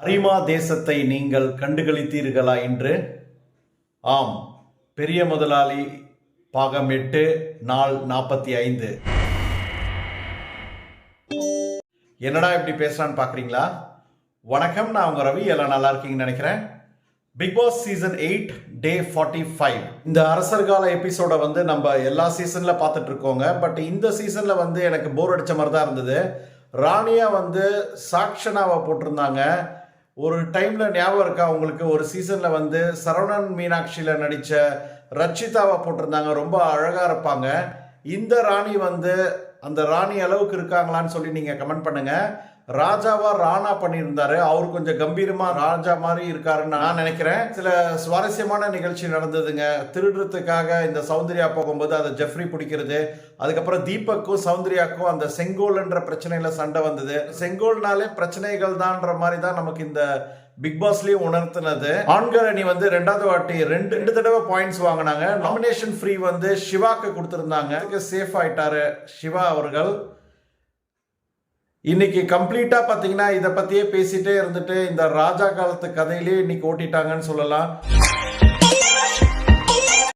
அரிமா தேசத்தை நீங்கள் கண்டுகளித்தீர்களா என்று ஆம். பெரிய முதலாளி பாகம் எட்டு நாள் நாற்பத்தி ஐந்து. என்னடா இப்படி பேசுறான்னு பார்க்குறீங்களா வணக்கம் நான் உங்க ரவி. எல்லாம் நல்லா இருக்கீங்கன்னு நினைக்கிறேன். Bigg Boss season eight day forty five இந்த அரசர்கால எபிசோட வந்து நம்ம எல்லா சீசன்ல பார்த்துட்டு இருக்கோங்க. பட் இந்த சீசன்ல வந்து எனக்கு போர் அடிச்ச மாதிரி தான் இருந்தது. ராணியா வந்து சாக்ஷனாவை போட்டிருந்தாங்க. ஒரு டைம்ல ஞாபகம் இருக்கா? உங்களுக்கு ஒரு சீசன்ல வந்து சரவணன் மீனாட்சியில நடிச்ச ரச்சிதாவை போட்டிருந்தாங்க. ரொம்ப அழகா இருப்பாங்க. இந்த ராணி வந்து அந்த ராணி அளவுக்கு இருக்காங்களான்னு சொல்லி நீங்க கமெண்ட் பண்ணுங்க. ராஜாவா ராணா பண்ணியிருந்தாரு. அவர் கொஞ்சம் கம்பீரமா ராஜா மாதிரி இருக்காருன்னு நான் நினைக்கிறேன். சில சுவாரஸ்யமான நிகழ்ச்சி நடந்ததுங்க. திருடுறதுக்காக இந்த சௌந்தர்யா போகும்போது அதை ஜெஃப்ரி பிடிக்கிறது. அதுக்கப்புறம் தீபக்கும் சௌந்தர்யாக்கும் அந்த செங்கோல்ன்ற பிரச்சனையில சண்டை வந்தது. செங்கோல்னாலே பிரச்சனைகள் தான்ற மாதிரி தான் நமக்கு இந்த பிக் பாஸ்லயும் உணர்த்தினது. ஆண்கள் அணி வந்து ரெண்டாவது வாட்டி ரெண்டு ரெண்டு தடவை பாயிண்ட்ஸ் வாங்கினாங்க. நாமினேஷன் ஃப்ரீ வந்து சிவாக்கு கொடுத்துருந்தாங்க. சேஃப் ஆயிட்டாரு சிவா அவர்கள். இன்னைக்கு கம்ப்ளீட்டா பாத்தீங்கன்னா இதை பத்தியே பேசிட்டே இருந்துட்டு இந்த ராஜா காலத்து கதையிலேயே இன்னைக்கு ஓட்டிட்டாங்கன்னு சொல்லலாம்.